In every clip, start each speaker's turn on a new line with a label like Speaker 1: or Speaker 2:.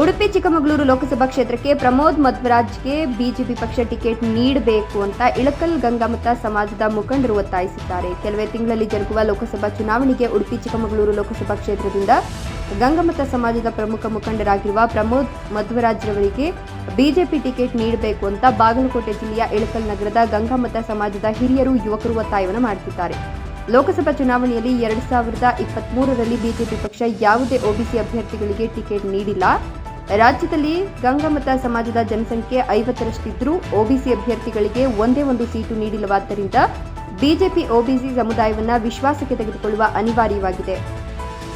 Speaker 1: ಉಡುಪಿ, ಚಿಕ್ಕಮಗಳೂರು ಲೋಕಸಭಾ ಕ್ಷೇತ್ರಕ್ಕೆ ಪ್ರಮೋದ್ ಮಧ್ವರಾಜ್ಗೆ ಬಿಜೆಪಿ ಪಕ್ಷ ಟಿಕೆಟ್ ನೀಡಬೇಕು ಅಂತ ಇಳಕಲ್ ಗಂಗಾಮತ ಸಮಾಜದ ಮುಖಂಡರು ಒತ್ತಾಯಿಸಿದ್ದಾರೆ. ಕೆಲವೇ ತಿಂಗಳಲ್ಲಿ ಜರುಗುವ ಲೋಕಸಭಾ ಚುನಾವಣೆಗೆ ಉಡುಪಿ, ಚಿಕ್ಕಮಗಳೂರು ಲೋಕಸಭಾ ಕ್ಷೇತ್ರದಿಂದ ಗಂಗಾಮತ ಸಮಾಜದ ಪ್ರಮುಖ ಮುಖಂಡರಾಗಿರುವ ಪ್ರಮೋದ್ ಮಧ್ವರಾಜ್ರವರಿಗೆ ಬಿಜೆಪಿ ಟಿಕೆಟ್ ನೀಡಬೇಕು ಅಂತ ಬಾಗಲಕೋಟೆ ಜಿಲ್ಲೆಯ ಇಳಕಲ್ ನಗರದ ಗಂಗಾಮತ ಸಮಾಜದ ಹಿರಿಯರು, ಯುವಕರು ಒತ್ತಾಯವನ್ನು ಮಾಡುತ್ತಿದ್ದಾರೆ. ಲೋಕಸಭಾ ಚುನಾವಣೆಯಲ್ಲಿ ಎರಡ್ ಸಾವಿರದ ಇಪ್ಪತ್ಮೂರರಲ್ಲಿ ಬಿಜೆಪಿ ಪಕ್ಷ ಯಾವುದೇ ಒಬಿಸಿ ಅಭ್ಯರ್ಥಿಗಳಿಗೆ ಟಿಕೆಟ್ ನೀಡಿಲ್ಲ. ರಾಜ್ಯದಲ್ಲಿ ಗಂಗಾಮತ ಸಮಾಜದ ಜನಸಂಖ್ಯೆ ಐವತ್ತರಷ್ಟಿದ್ರೂ ಒಬಿಸಿ ಅಭ್ಯರ್ಥಿಗಳಿಗೆ ಒಂದೇ ಒಂದು ಸೀಟು ನೀಡಿಲ್ಲವಾದ್ದರಿಂದ ಬಿಜೆಪಿ ಒಬಿಸಿ ಸಮುದಾಯವನ್ನು ವಿಶ್ವಾಸಕ್ಕೆ ತೆಗೆದುಕೊಳ್ಳುವ ಅನಿವಾರ್ಯವಾಗಿದೆ.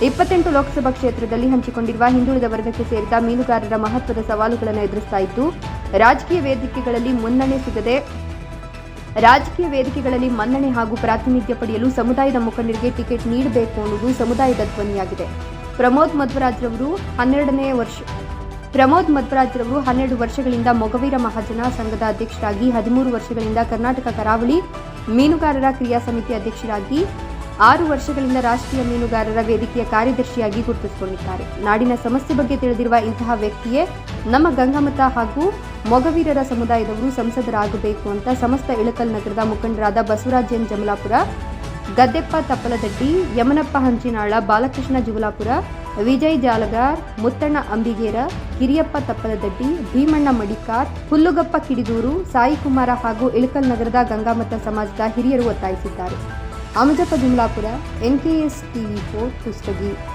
Speaker 1: ಇಪ್ಪತ್ತೆಂಟು ಲೋಕಸಭಾ ಕ್ಷೇತ್ರದಲ್ಲಿ ಹಂಚಿಕೊಂಡಿರುವ ಹಿಂದುಳಿದ ವರ್ಗಕ್ಕೆ ಸೇರಿದ ಮೀನುಗಾರರ ಮಹತ್ವದ ಸವಾಲುಗಳನ್ನು ಎದುರಿಸ್ತಾ ಇದ್ದು, ರಾಜಕೀಯ ವೇದಿಕೆಗಳಲ್ಲಿ ಮುನ್ನಣೆ ಸಿಗದೆ, ರಾಜಕೀಯ ವೇದಿಕೆಗಳಲ್ಲಿ ಮನ್ನಣೆ ಹಾಗೂ ಪ್ರಾತಿನಿಧ್ಯ ಪಡೆಯಲು ಸಮುದಾಯದ ಮುಖಂಡರಿಗೆ ಟಿಕೆಟ್ ನೀಡಬೇಕು ಅನ್ನುವುದು ಸಮುದಾಯದ ಧ್ವನಿಯಾಗಿದೆ. ಪ್ರಮೋದ್ ಮಧ್ವರಾಜ್ರವರು ಹನ್ನೆರಡನೇ ವರ್ಷ ಪ್ರಮೋದ್ ಮಧ್ವರಾಜ್ರವರು ಹನ್ನೆರಡು ವರ್ಷಗಳಿಂದ ಮೊಗವೀರ ಮಹಾಜನ ಸಂಘದ ಅಧ್ಯಕ್ಷರಾಗಿ, ಹದಿಮೂರು ವರ್ಷಗಳಿಂದ ಕರ್ನಾಟಕ ಕರಾವಳಿ ಮೀನುಗಾರರ ಕ್ರಿಯಾ ಸಮಿತಿ ಅಧ್ಯಕ್ಷರಾಗಿ, ಆರು ವರ್ಷಗಳಿಂದ ರಾಷ್ಟ್ರೀಯ ಮೀನುಗಾರರ ವೇದಿಕೆಯ ಕಾರ್ಯದರ್ಶಿಯಾಗಿ ಗುರುತಿಸಿಕೊಂಡಿದ್ದಾರೆ. ನಾಡಿನ ಸಮಸ್ಯೆ ಬಗ್ಗೆ ತಿಳಿದಿರುವ ಇಂತಹ ವ್ಯಕ್ತಿಯೇ ನಮ್ಮ ಗಂಗಾಮತ ಹಾಗೂ ಮೊಗವೀರರ ಸಮುದಾಯದವರು ಸಂಸದರಾಗಬೇಕು ಅಂತ ಸಮಸ್ತ ಇಳಕಲ್ ನಗರದ ಮುಖಂಡರಾದ ಬಸವರಾಜ್ ಎನ್. ಜಮಲಾಪುರ, ಗದ್ದೆಪ್ಪ ತಪ್ಪಲದಡ್ಡಿ ಯಮನಪ್ಪ ಹಂಚಿನಾಳ, ಬಾಲಕೃಷ್ಣ ಜುಗುಲಾಪುರ ವಿಜಯ್ ಜಾಲಗಾರ್, ಮುತ್ತಣ್ಣ ಅಂಬಿಗೇರ ಕಿರಿಯಪ್ಪ ತಪ್ಪಲದಡ್ಡಿ ಭೀಮಣ್ಣ ಮಡಿಕಾರ್, ಹುಲ್ಲುಗಪ್ಪ ಕಿಡಿದೂರು ಸಾಯಿಕುಮಾರ ಹಾಗೂ ಇಳಕಲ್ ನಗರದ ಗಂಗಾಮತ ಸಮಾಜದ ಹಿರಿಯರು ಒತ್ತಾಯಿಸಿದ್ದಾರೆ. Amajappa Jumlapur NKS TV four Kushtagi